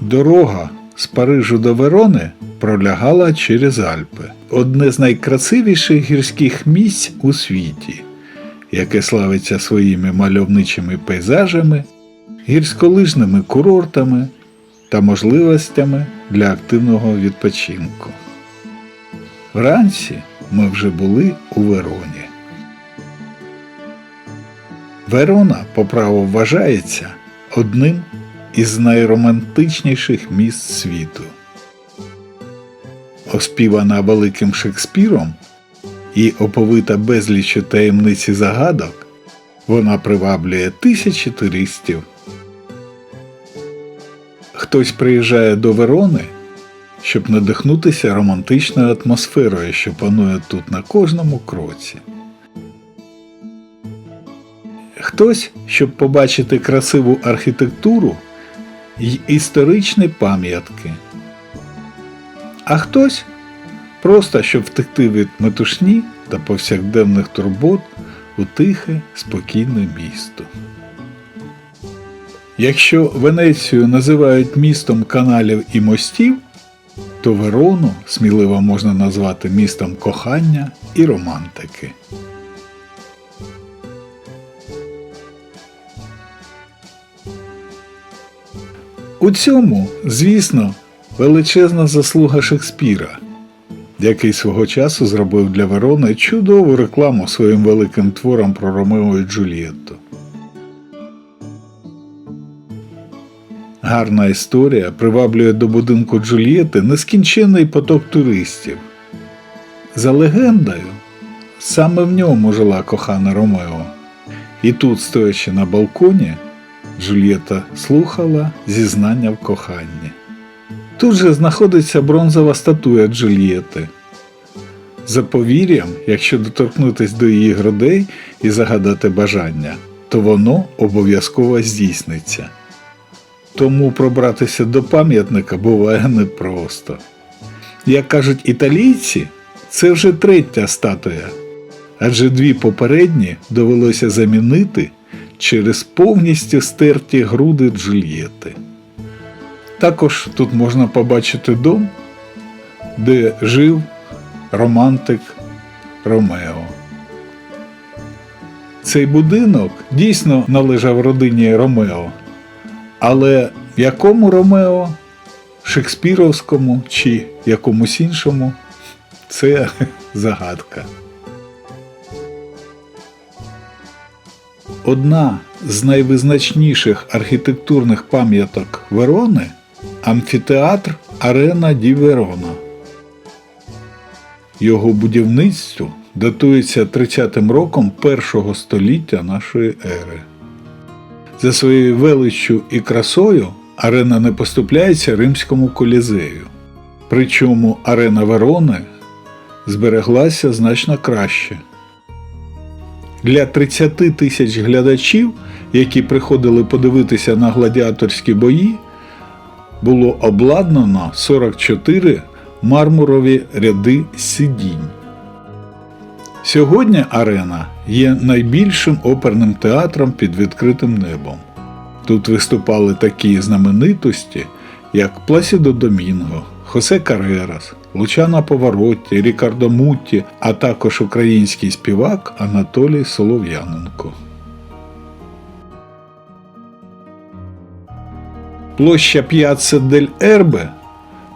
Дорога з Парижу до Верони пролягала через Альпи. Одне з найкрасивіших гірських місць у світі, яке славиться своїми мальовничими пейзажами, гірськолижними курортами та можливостями для активного відпочинку. Вранці ми вже були у Вероні. Верона по праву вважається одним із найромантичніших міст світу. Оспівана великим Шекспіром і оповита безліччю таємниць і загадок, вона приваблює тисячі туристів. Хтось приїжджає до Верони, щоб надихнутися романтичною атмосферою, що панує тут на кожному кроці. Хтось, щоб побачити красиву архітектуру й історичні пам'ятки. А хтось просто щоб втекти від метушні та повсякденних турбот у тихе, спокійне місто. Якщо Венецію називають містом каналів і мостів, то Верону сміливо можна назвати містом кохання і романтики. У цьому, звісно, величезна заслуга Шекспіра, який свого часу зробив для Верони чудову рекламу своїм великим твором про Ромео і Джульєтту. Гарна історія приваблює до будинку Джульєти нескінченний поток туристів. За легендою, саме в ньому жила кохана Ромео. І тут, стоячи на балконі, Джульєта слухала зізнання в коханні. Тут же знаходиться бронзова статуя Джульєти. За повір'ям, якщо доторкнутись до її грудей і загадати бажання, то воно обов'язково здійсниться. Тому пробратися до пам'ятника буває непросто. Як кажуть італійці, це вже третя статуя, адже дві попередні довелося замінити через повністю стерті груди Джульєти. Також тут можна побачити дом, де жив романтик Ромео. Цей будинок дійсно належав родині Ромео, але якому Ромео, Шекспіровському чи якомусь іншому це загадка. Одна з найвизначніших архітектурних пам'яток Верони амфітеатр Арена ді Верона. Його будівництво датується 30-м роком першого століття нашої ери. За своєю величчю і красою арена не поступляється римському колізею. Причому арена Верони збереглася значно краще. Для 30 тисяч глядачів, які приходили подивитися на гладіаторські бої, було обладнано 44 мармурові ряди сидінь. Сьогодні арена є найбільшим оперним театром під відкритим небом. Тут виступали такі знаменитості, як Пласідо Домінго, Хосе Карерас, Лучана Поворотті, Рікардо Мутті, а також український співак Анатолій Солов'яненко. Площа П'яцца дель Ербе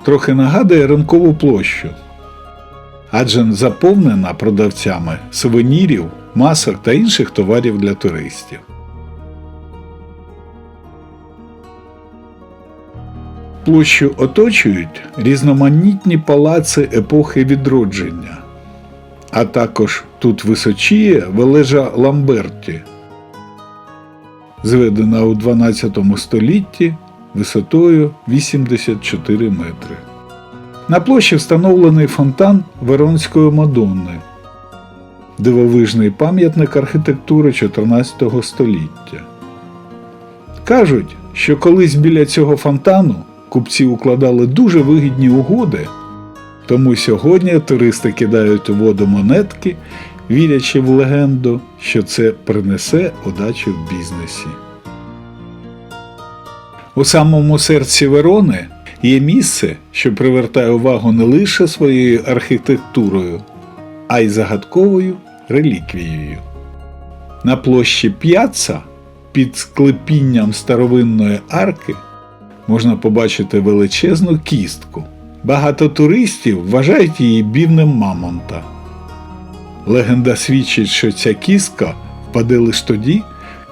трохи нагадує ринкову площу, адже заповнена продавцями сувенірів, масок та інших товарів для туристів. Площу оточують різноманітні палаци епохи відродження, а також тут височіє вележа Ламберті, зведена у 12 столітті висотою 84 метри. На площі встановлений фонтан Веронської Мадонни, дивовижний пам'ятник архітектури 14 століття. Кажуть, що колись біля цього фонтану купці укладали дуже вигідні угоди, тому сьогодні туристи кидають у воду монетки, вірячи в легенду, що це принесе удачу в бізнесі. У самому серці Верони є місце, що привертає увагу не лише своєю архітектурою, а й загадковою реліквією. На площі П'яца під склепінням старовинної арки можна побачити величезну кістку. Багато туристів вважають її бівнем мамонта. Легенда свідчить, що ця кістка впаде лише тоді,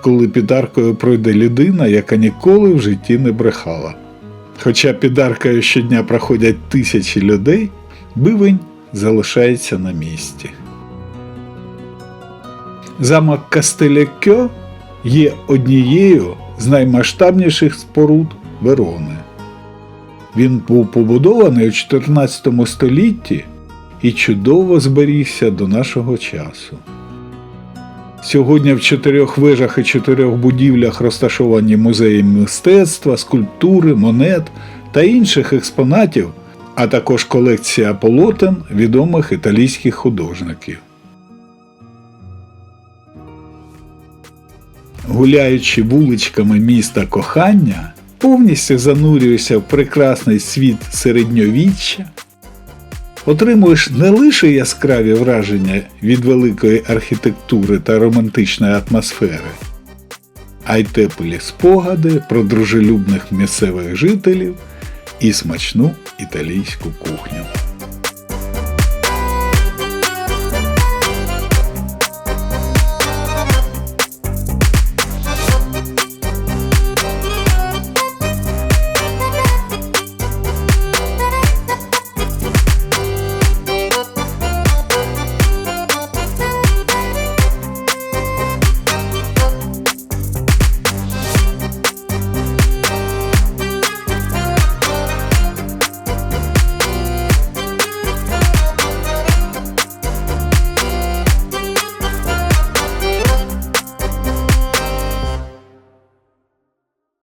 коли під аркою пройде людина, яка ніколи в житті не брехала. Хоча під аркою щодня проходять тисячі людей, бивень залишається на місці. Замок Кастелякьо є однією з наймасштабніших споруд Верони. Він був побудований у 14 столітті і чудово зберігся до нашого часу. Сьогодні в чотирьох вежах і чотирьох будівлях розташовані музеї мистецтва, скульптури, монет та інших експонатів, а також колекція полотен відомих італійських художників. Гуляючи вуличками міста кохання, повністю занурюєшся в прекрасний світ середньовіччя, отримуєш не лише яскраві враження від великої архітектури та романтичної атмосфери, а й теплі спогади про дружелюбних місцевих жителів і смачну італійську кухню.